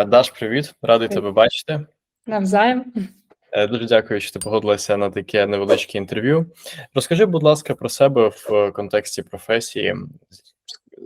Е, Даш, привіт, радий тебе бачити. Навзаєм. Е, Дуже дякую, що ти погодилася на таке невеличке інтерв'ю. Розкажи, будь ласка, про себе в контексті професії,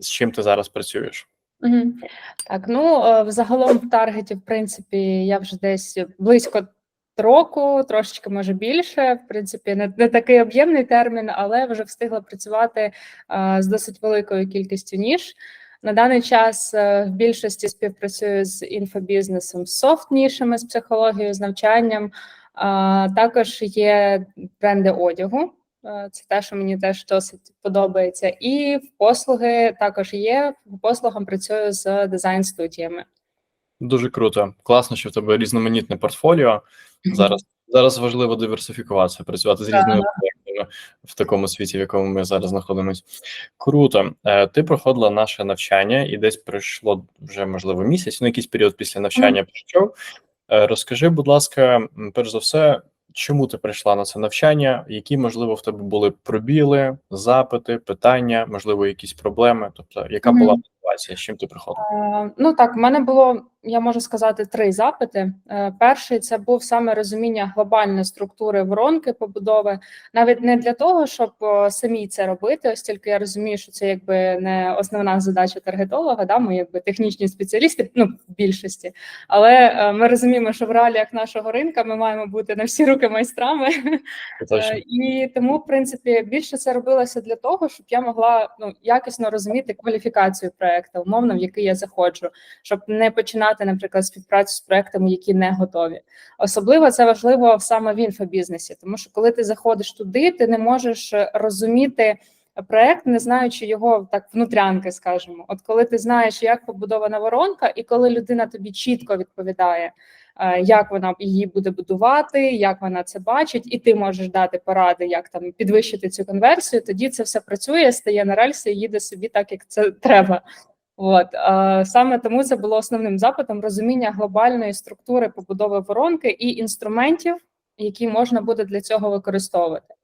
з чим ти зараз працюєш? Угу. Так, ну е, взагалом в таргеті, в принципі, я вже десь близько року, трошечки може більше. В принципі, не, не такий об'ємний термін, але вже встигла працювати а, з досить великою кількістю ніж. На даний час е, в більшості співпрацюю з інфобізнесом, з софт-нішами, з психологією, з навчанням. Також є бренди одягу. Е, Це те, що мені теж досить подобається. І в послуги також є. В послугам працюю з дизайн-студіями. Дуже круто. Класно, що в тебе різноманітне портфоліо. Зараз зараз важливо диверсифікуватися, працювати з різними в такому світі, в якому ми зараз знаходимося. Круто. Е, Ти проходила наше навчання, і десь пройшло вже можливо місяць. Ну, якийсь період після навчання пройшов. Е, Розкажи, будь ласка, перш за все, чому ти прийшла на це навчання? Які можливо в тебе були пробіли, запити, питання, можливо, якісь проблеми? Тобто, яка була Мотивація, з чим ти приходила? Е, Ну так, в мене було, я можу сказати, три запити. Е, Перший це був саме розуміння глобальної структури воронки побудови, навіть не для того, щоб самі це робити, оскільки я розумію, що це якби не основна задача таргетолога. Да, ми якби технічні спеціалісти, ну в більшості, але е, ми розуміємо, що в реаліях нашого ринка ми маємо бути на всі руки майстрами. Точно. І тому, в принципі, більше це робилося для того, щоб я могла ну якісно розуміти кваліфікацію проекту, умовно, в який я заходжу, щоб не починати, наприклад, співпрацю з проектами, які не готові. Особливо це важливо саме в інфобізнесі, тому що коли ти заходиш туди, ти не можеш розуміти. Проект, не знаючи його так внутрянки, скажімо. От коли ти знаєш, як побудована воронка, і коли людина тобі чітко відповідає, е, як вона її буде будувати, як вона це бачить, і ти можеш дати поради, як там підвищити цю конверсію. Тоді це все працює, стає на рельси і їде собі так, як це треба. От саме тому це було основним запитом розуміння глобальної структури побудови воронки і інструментів, які можна буде для цього використовувати.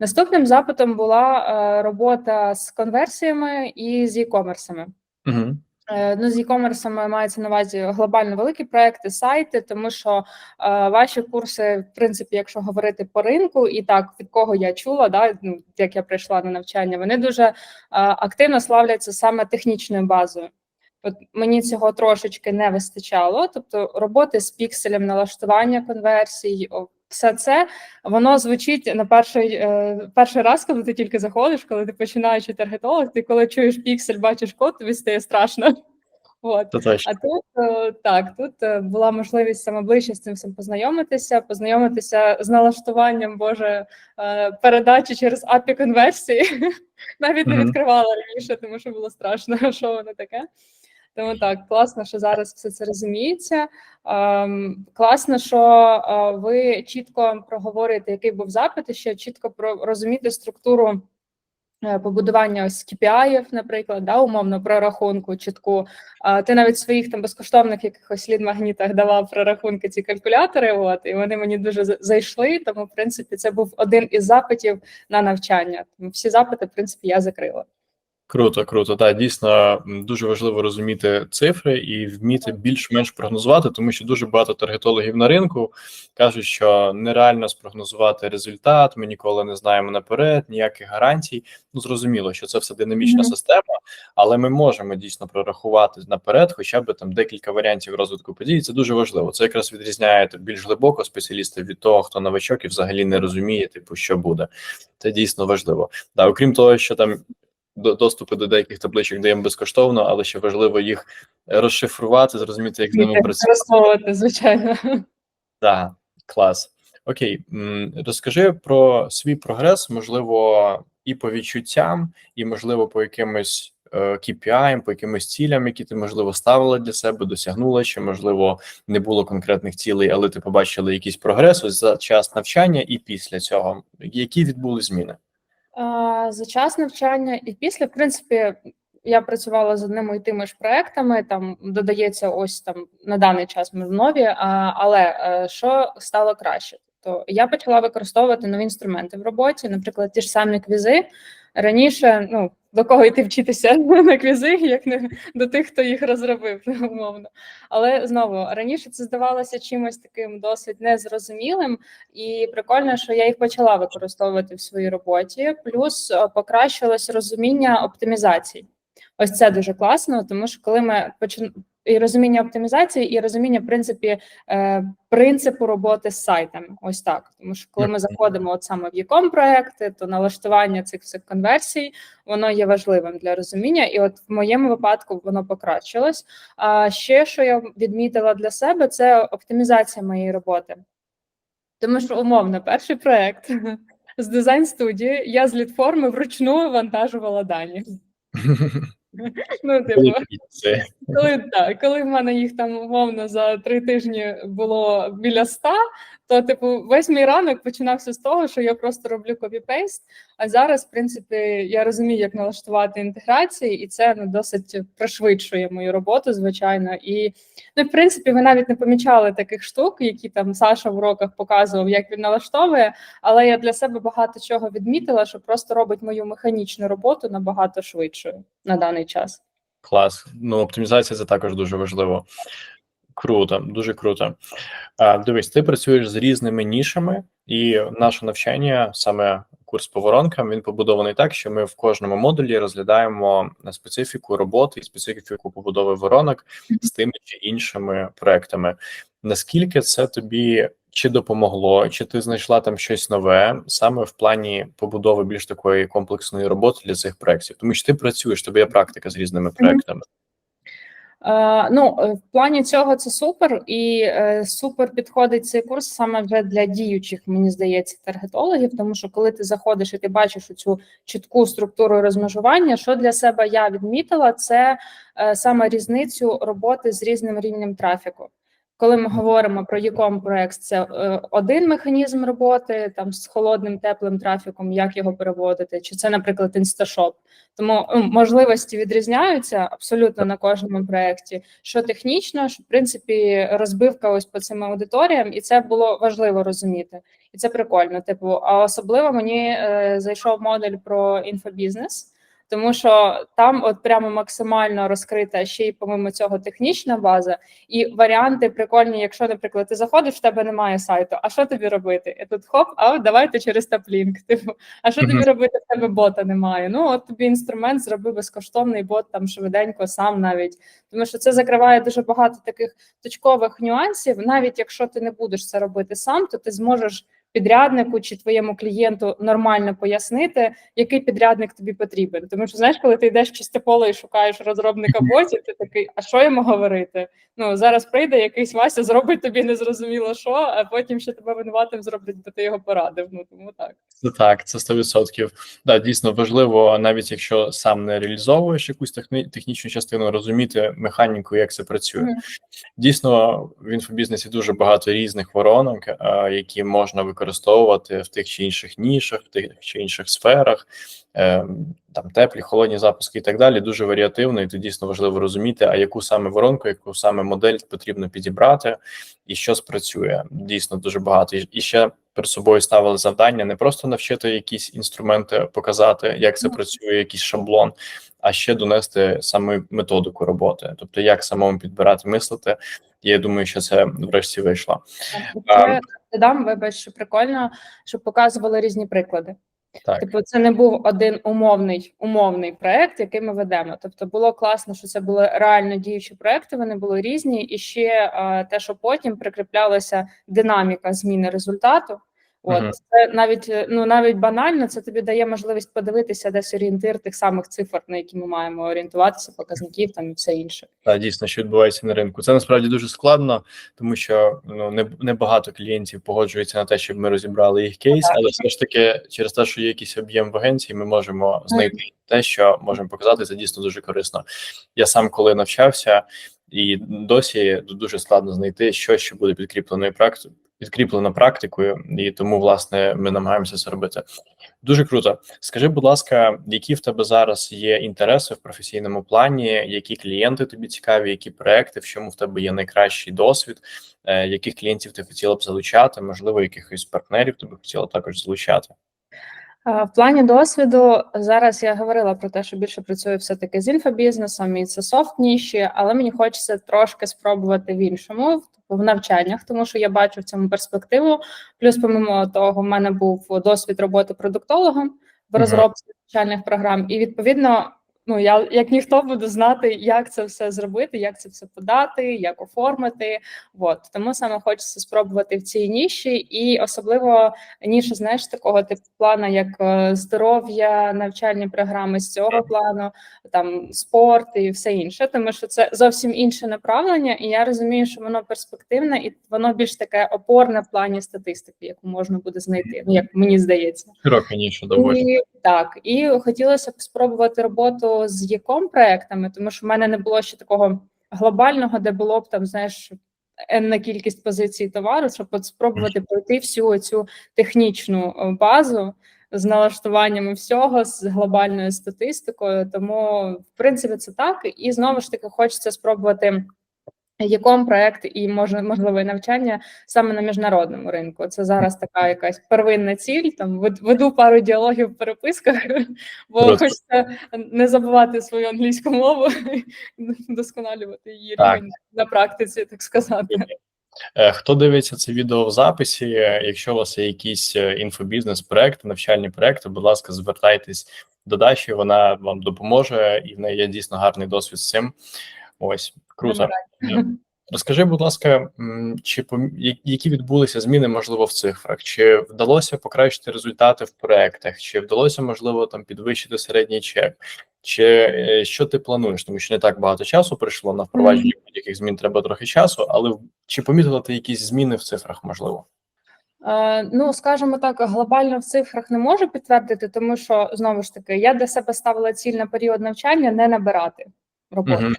Наступним запитом була е, робота з конверсіями і з e-комерсами. Угу. Е, Ну, з e-commerce мається на увазі глобально великі проекти, сайти, тому що е, ваші курси, в принципі, якщо говорити по ринку, і так від кого я чула, да, ну, як я прийшла на навчання, вони дуже е, активно славляться саме технічною базою. От мені цього трошечки не вистачало. Тобто, роботи з пікселем, налаштування конверсій, все це воно звучить на перший е, перший раз, коли ти тільки заходиш, коли ти починаючи таргетолог, ти коли чуєш піксель, бачиш код, тобі стає страшно. От. А тут е, так, тут е, була можливість саме ближче з цим всім познайомитися, познайомитися з налаштуванням Боже передачі через API конверсії. Навіть не відкривала раніше, тому що було страшно, що воно таке. Тому так, класно, що зараз все це розуміється. Ем, класно, що е, ви чітко проговорюєте, який був запит, і ще чітко про розуміти структуру е, побудування ось KPI, наприклад, да, умовно прорахунку чітку. А ти навіть своїх там безкоштовних якихось лід-магнітах давав прорахунки ці калькулятори. От і вони мені дуже зайшли. Тому, в принципі, це був один із запитів на навчання. Тому всі запити, в принципі, я закрила. Круто, круто. Так, дійсно дуже важливо розуміти цифри і вміти більш-менш прогнозувати, тому що дуже багато таргетологів на ринку кажуть, що нереально спрогнозувати результат. Ми ніколи не знаємо наперед, ніяких гарантій. Ну зрозуміло, що це все динамічна Мгм. система, але ми можемо дійсно прорахувати наперед, хоча б там декілька варіантів розвитку подій. Це дуже важливо. Це якраз відрізняє так, більш глибоко спеціаліста від того, хто новачок і взагалі не розуміє, типу, що буде. Це дійсно важливо. Да, окрім того, що там доступи до деяких табличок даємо безкоштовно, але ще важливо їх розшифрувати, зрозуміти, як з ними працювати. Звичайно. Так, клас. Окей, розкажи про свій прогрес, можливо, і по відчуттям, і можливо по якимось е, KPI, по якимось цілям, які ти можливо ставила для себе, досягнула, чи можливо не було конкретних цілей, але ти побачила якийсь прогрес ось за час навчання і після цього. Які відбули зміни? За час навчання і після, в принципі, я працювала з одними і тими ж проектами. Там додається ось там на даний час ми нові. Але е, що стало краще? То я почала використовувати нові інструменти в роботі, наприклад, ті ж самі квізи. Раніше, ну до кого йти вчитися на квізи, як не до тих, хто їх розробив, умовно. Але знову раніше це здавалося чимось таким досить незрозумілим, і прикольно, що я їх почала використовувати в своїй роботі. Плюс е, покращилось розуміння оптимізацій. Ось це дуже класно, тому що коли ми і розуміння оптимізації, і розуміння, в принципі, е, принципу роботи з сайтами. Ось так. Тому що коли ми заходимо от саме в яком проекти, то налаштування цих всіх конверсій воно є важливим для розуміння, і от в моєму випадку воно покращилось. А ще що я відмітила для себе, це оптимізація моєї роботи. Тому що умовно, перший проект з дизайн студії я з літформи вручну вантажувала дані. Ну, типу, коли так, коли в мене їх там умовно за три тижні було біля ста, то типу весь мій ранок починався з того, що я просто роблю копі-пейст. А зараз, в принципі, я розумію, як налаштувати інтеграції, і це ну, досить пришвидшує мою роботу, звичайно. І ну, в принципі, ви навіть не помічали таких штук, які там Саша в уроках показував, як він налаштовує. Але я для себе багато чого відмітила, що просто робить мою механічну роботу набагато швидшою на даний час. клас. Ну, оптимізація це також дуже важливо. Круто, дуже круто. А, дивись, ти працюєш з різними нішами, і наше навчання, саме курс по воронкам, він побудований так, що ми в кожному модулі розглядаємо специфіку роботи і специфіку побудови воронок з тими чи іншими проектами. Наскільки це тобі чи допомогло, чи ти знайшла там щось нове саме в плані побудови більш такої комплексної роботи для цих проектів? Тому що ти працюєш, тобі є практика з різними проектами. Е, ну, е, в плані цього це супер, і е, супер підходить цей курс саме вже для діючих, мені здається, таргетологів, тому що коли ти заходиш і ти бачиш цю чітку структуру розмежування, що для себе я відмітила, це е, саме різницю роботи з різним рівнем трафіку. Коли ми говоримо про Ucom проект, це е, один механізм роботи там з холодним теплим трафіком, як його переводити, чи це, наприклад, інсташоп. Тому ну, можливості відрізняються абсолютно на кожному проєкті. Що технічно, що в принципі розбивка ось по цим аудиторіям, і це було важливо розуміти. І це прикольно. Типу, а особливо мені е, зайшов модуль про інфобізнес. Тому що там от прямо максимально розкрита ще й помимо цього технічна база, і варіанти прикольні. Якщо, наприклад, ти заходиш, в тебе немає сайту. А що тобі робити? І тут хоп, а давайте через таплінк. Типу, а що тобі робити? В тебе бота немає. Ну от тобі інструмент зроби безкоштовний бот там швиденько, сам навіть. Тому що це закриває дуже багато таких точкових нюансів. Навіть якщо ти не будеш це робити сам, то ти зможеш підряднику чи твоєму клієнту нормально пояснити, який підрядник тобі потрібен. Тому що знаєш, коли ти йдеш в чисте поле і шукаєш розробника ботів, ти такий, а що йому говорити? Ну зараз прийде якийсь Вася, зробить тобі незрозуміло що, а потім ще тебе винуватим зроблять, бо ти його порадив. Ну тому так. Це так, це 100%. Да, дійсно важливо, навіть якщо сам не реалізовуєш якусь техні- технічну частину, розуміти механіку, як це працює. Мгм. Дійсно, в інфобізнесі дуже багато різних воронок, е, які можна використовувати в тих чи інших нішах, в тих чи інших сферах, е, там теплі, холодні запуски і так далі. Дуже варіативно, і тут дійсно важливо розуміти, а яку саме воронку, яку саме модель потрібно підібрати, і що спрацює. Дійсно дуже багато. І ще перед собою ставили завдання не просто навчити якісь інструменти, показати, як це працює, якийсь шаблон, а ще донести саме методику роботи, тобто як самому підбирати, мислити. Я думаю, що це врешті вийшло. Це додам, вибач, що прикольно, щоб показували різні приклади. Так. Типу, це не був один умовний умовний проект, який ми ведемо. Тобто, було класно, що це були реально діючі проекти. Вони були різні, і ще а, те, що потім прикріплялася динаміка зміни результату. От Мгм. це навіть е, ну навіть банально, це тобі дає можливість подивитися десь орієнтир тих самих цифр, на які ми маємо орієнтуватися, показників там і все інше. Та дійсно, що відбувається на ринку. Це насправді дуже складно, тому що ну не, не багато клієнтів погоджуються на те, щоб ми розібрали їх кейс, Так. але все ж таки, через те, що є якийсь об'єм в агенції, ми можемо знайти те, що можемо показати. Це дійсно дуже корисно. Я сам коли навчався, і досі дуже складно знайти щось, що буде підкріпленою. Підкріплено практикою, і тому власне ми намагаємося це робити. Дуже круто. Скажи, будь ласка, які в тебе зараз є інтереси в професійному плані? Які клієнти тобі цікаві, які проекти, в чому в тебе є найкращий досвід? Е, яких клієнтів ти хотіла б залучати? Можливо, якихось партнерів тобі хотіла також залучати? В плані досвіду зараз я говорила про те, що більше працюю все-таки з інфобізнесом, і це софт ніші, але мені хочеться трошки спробувати в іншому, в навчаннях, тому що я бачу в цьому перспективу. Плюс, помимо того, в мене був досвід роботи продуктологом в розробці навчальних програм, і відповідно. Ну, я як ніхто буду знати, як це все зробити, як це все подати, як оформити. От тому саме хочеться спробувати в цій ніші, і особливо ніша, знаєш, такого типу плану, як е, здоров'я, навчальні програми з цього плану, там спорт і все інше, тому що це зовсім інше направлення, і я розумію, що воно перспективне і воно більш таке опорне в плані статистики, яку можна буде знайти. Ну як мені здається. Широка ніша доволі. І, так, і хотілося б спробувати роботу з яком проектами, тому що в мене не було ще такого глобального, де було б там, знаєш, енна кількість позицій товару, щоб от спробувати пройти всю цю технічну е, базу з налаштуваннями всього, з глобальною статистикою. Тому, в принципі, це так. І знову ж таки, хочеться спробувати. Яком проект і може можливе навчання саме на міжнародному ринку? Це зараз така якась первинна ціль. Там вед- веду пару діалогів в переписках, бо Круто. хочеться не забувати свою англійську мову, вдосконалювати її Так. рівень на практиці, так сказати. Е, Хто дивиться це відео в записі? е, Якщо у вас є якісь е, інфобізнес проекти, навчальні проекти, будь ласка, звертайтесь до Даші, вона вам допоможе, і в неї є дійсно гарний досвід з цим. Ось круто. Розкажи, будь ласка, чи які відбулися зміни, можливо, в цифрах? Чи вдалося покращити результати в проектах? Чи вдалося, можливо, там підвищити середній чек? Чи е, що ти плануєш? Тому що не так багато часу прийшло на впровадження будь-яких змін треба трохи часу, але чи помітила ти якісь зміни в цифрах, можливо? Е, Ну, скажімо так, глобально в цифрах не можу підтвердити, тому що знову ж таки я для себе ставила ціль на період навчання не набирати роботу. Мгм.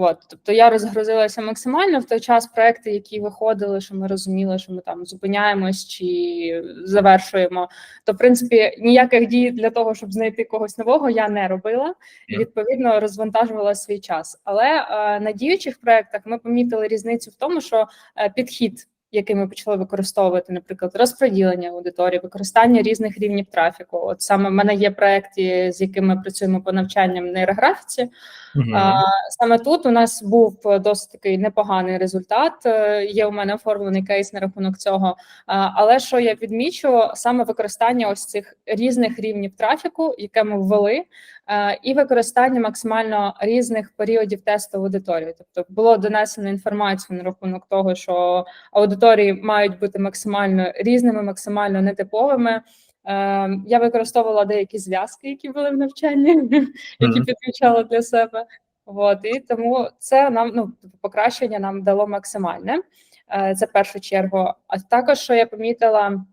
От, тобто я розгрузилася максимально в той час. Проекти, які виходили, що ми розуміли, що ми там зупиняємось чи завершуємо. То, в принципі, ніяких дій для того, щоб знайти когось нового, я не робила і відповідно розвантажувала свій час. Але е, на діючих проектах ми помітили різницю в тому, що е, підхід. Який ми почали використовувати, наприклад, розподілення аудиторії, використання різних рівнів трафіку. От саме в мене є проекти, з якими ми працюємо по навчанням в нейрографіці. Мгм. А, саме тут у нас був досить такий непоганий результат. Е, Є у мене оформлений кейс на рахунок цього. А, але що я відмічу, саме використання ось цих різних рівнів трафіку, яке ми ввели, і використання максимально різних періодів тесту аудиторії. Тобто було донесено інформацію на рахунок того, що аудиторії мають бути максимально різними, максимально нетиповими. Е, Я використовувала деякі зв'язки, які були в навчанні, які підключала для себе. От і тому це нам ну покращення нам дало максимальне. Е, Це в першу чергу. А також що я помітила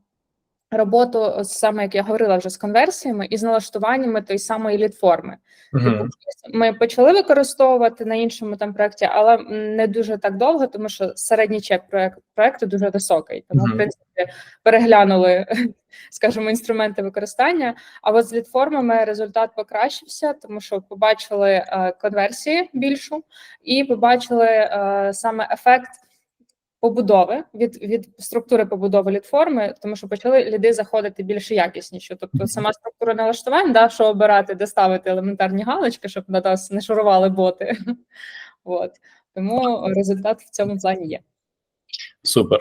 роботу, ось саме як я говорила вже з конверсіями і з налаштуваннями тої самої лід-форми. Типу, Мгм. ми почали використовувати на іншому там проєкті, але не дуже так довго, тому що середній чек проєкт, проєкту дуже високий. Тому, Мгм. в принципі, переглянули, скажімо, інструменти використання. А от з лідформами результат покращився, тому що побачили е, конверсії більшу і побачили е, саме ефект. Побудови від від структури побудови лідформи, тому що почали ліди заходити більш якісніші. Тобто сама структура налаштувань, да, що обирати, де ставити елементарні галочки, щоб на нас не шурували боти. От тому результат в цьому плані є. Супер.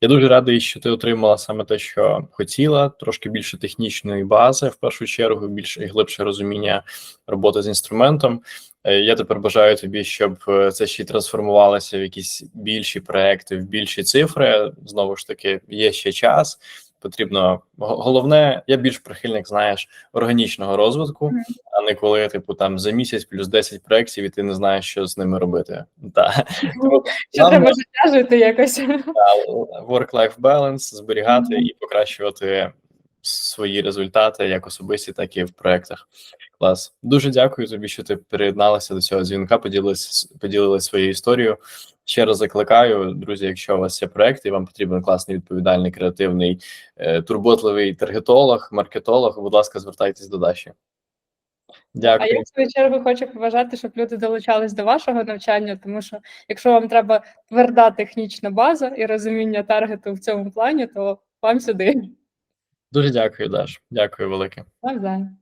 Я дуже радий, що ти отримала саме те, що хотіла, трошки більше технічної бази, в першу чергу, більше і глибше розуміння роботи з інструментом. Е, Я тепер бажаю тобі, щоб е, це ще й трансформувалося в якісь більші проекти, в більші цифри. Знову ж таки, є ще час. Потрібно головне, я більш прихильник, знаєш, органічного розвитку, Мгм. а не коли типу там за місяць плюс 10 проєктів, і ти не знаєш, що з ними робити. Так. Що Нам- треба життя жити якось. work-life balance, зберігати і покращувати свої результати як особисті, так і в проектах. Клас. Дуже дякую тобі, що ти приєдналася до цього дзвінка, поділилась, поділилась своєю історією. Ще раз закликаю, друзі, якщо у вас є проект і вам потрібен класний, відповідальний, креативний, е, турботливий таргетолог, маркетолог, будь ласка, звертайтесь до Даші. А я в свою чергу хочу побажати, щоб люди долучались до вашого навчання, тому що якщо вам треба тверда технічна база і розуміння таргету в цьому плані, то вам сюди. Дуже дякую, Даш. Дякую велике. Навзаєм.